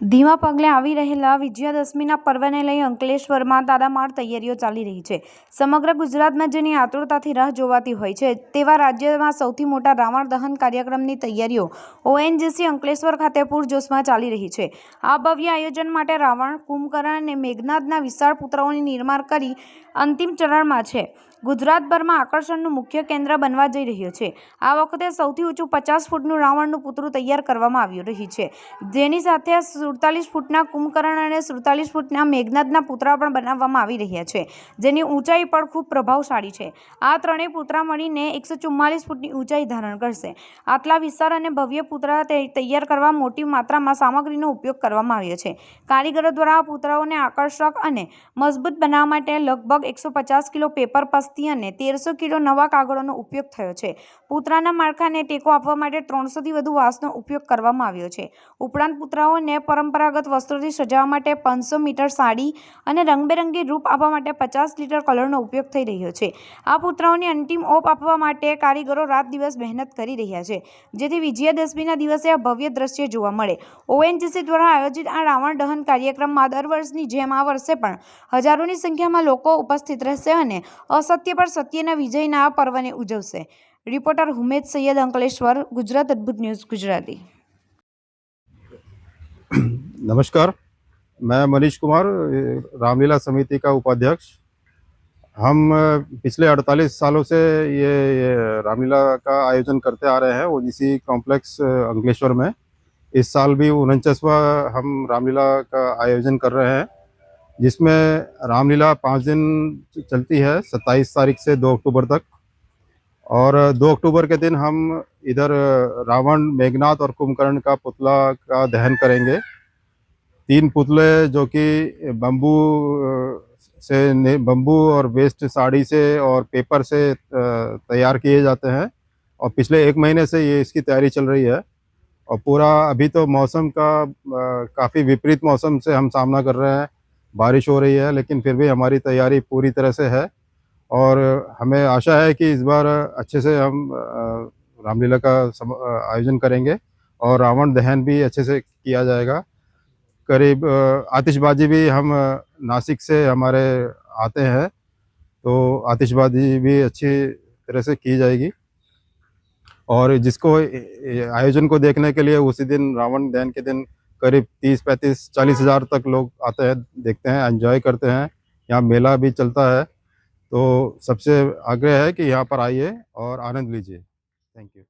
ધીમા પગલે આવી રહેલા વિજયાદશમીના પર્વને લઈ અંકલેશ્વરમાં તારામાર તૈયારીઓ ચાલી રહી છે. સમગ્ર ગુજરાતમાં જેની આતુરતાથી રાહ જોવાતી હોય છે, તેવા રાજ્યમાં સૌથી મોટા રાવણ દહન કાર્યક્રમની તૈયારીઓ ઓએનજીસી અંકલેશ્વર ખાતે પૂરજોશમાં ચાલી રહી છે. આ ભવ્ય આયોજન માટે રાવણ, કુંભકર્ણ અને મેઘનાદના વિશાળ પુત્રોની નિર્માણ કરી અંતિમ ચરણમાં છે. ગુજરાતભરમાં આકર્ષણનું મુખ્ય કેન્દ્ર બનવા જઈ રહ્યો છે. આ વખતે સૌથી ઊંચું પચાસ ફૂટનું રાવણનું પુતળું તૈયાર કરવામાં આવી રહ્યું છે. જેની સાથે સુડતાલીસ ફૂટના કુંભકર્ણ અને સુડતાલીસ ફૂટના મેઘનાદના પુતળા પણ બનાવવામાં આવી રહ્યા છે, જેની ઊંચાઈ પણ ખૂબ પ્રભાવશાળી છે. આ ત્રણેય પુતળા મળીને એકસો ચુમ્માલીસ ફૂટની ઊંચાઈ ધારણ કરશે. આટલા વિશાળ અને ભવ્ય પુતળા તૈયાર કરવા મોટી માત્રામાં સામગ્રીનો ઉપયોગ કરવામાં આવ્યો છે. કારીગરો દ્વારા આ પુતળાઓને આકર્ષક અને મજબૂત બનાવવા માટે લગભગ એકસો પચાસ કિલો પેપર પસ્તી અને તેરસો કિલો નવા કાગળોનો ઉપયોગ થયો છે. પુતળાના માળખાને ટેકો આપવા માટે ત્રણસોથી વધુ વાંસનો ઉપયોગ કરવામાં આવ્યો છે. ઉપરાંત પુતળાઓને પરંપરાગત વસ્ત્રોથી સજાવવા માટે પાંચસો મીટર સાડી અને રંગબેરંગી રૂપ આપવા માટે પચાસ લીટર કલરનો ઉપયોગ થઈ રહ્યો છે. આ પુતળાઓને અંતિમ ઓપ આપવા માટે કારીગરો રાત દિવસ મહેનત કરી રહ્યા છે. જેથી વિજયાદશમીના દિવસે આ ભવ્ય દ્રશ્ય જોવા મળે. ઓએનજીસી દ્વારા આયોજિત આ રાવણ દહન કાર્યક્રમમાં દર વર્ષની જેમ આ વર્ષે પણ હજારોની સંખ્યામાં લોકો ઉપસ્થિત રહેશે અને અસત્ય પર સત્યના વિજયના પર્વને ઉજવશે. Reporter Humed Saiyad Ankleshwar, Gujarat Adbhut news Gujarati. नमस्कार मैं मनीष कुमार रामलीला समिति का उपाध्यक्ष। हम पिछले 48 सालों से ये, ये रामलीला का आयोजन करते आ रहे हैं ओजीसी कॉम्प्लेक्स अंकलेश्वर में। इस साल भी उनचासवा हम रामलीला का आयोजन कर रहे हैं जिसमें रामलीला पाँच दिन चलती है 27 तारीख से 2 अक्टूबर तक। और 2 अक्टूबर के दिन हम इधर रावण मेघनाथ और कुंभकर्ण का पुतला का दहन करेंगे। तीन पुतले जो कि बम्बू से बम्बू और वेस्ट साड़ी से और पेपर से तैयार किए जाते हैं। और पिछले एक महीने से ये इसकी तैयारी चल रही है। और पूरा अभी तो मौसम का काफ़ी विपरीत मौसम से हम सामना कर रहे हैं। बारिश हो रही है, लेकिन फिर भी हमारी तैयारी पूरी तरह से है। और हमें आशा है कि इस बार अच्छे से हम रामलीला का आयोजन करेंगे। और रावण दहन भी अच्छे से किया जाएगा। करीब आतिशबाजी भी हम नासिक से हमारे आते हैं तो आतिशबाजी भी अच्छी तरह से की जाएगी। और जिसको आयोजन को देखने के लिए उसी दिन, रावण दहन के दिन करीब तीस, पैंतीस, चालीस हज़ार तक लोग आते हैं, देखते हैं, एंजॉय करते हैं। यहाँ मेला भी चलता है तो सबसे आग्रह है कि यहाँ पर आइए और आनंद लीजिए। Thank you.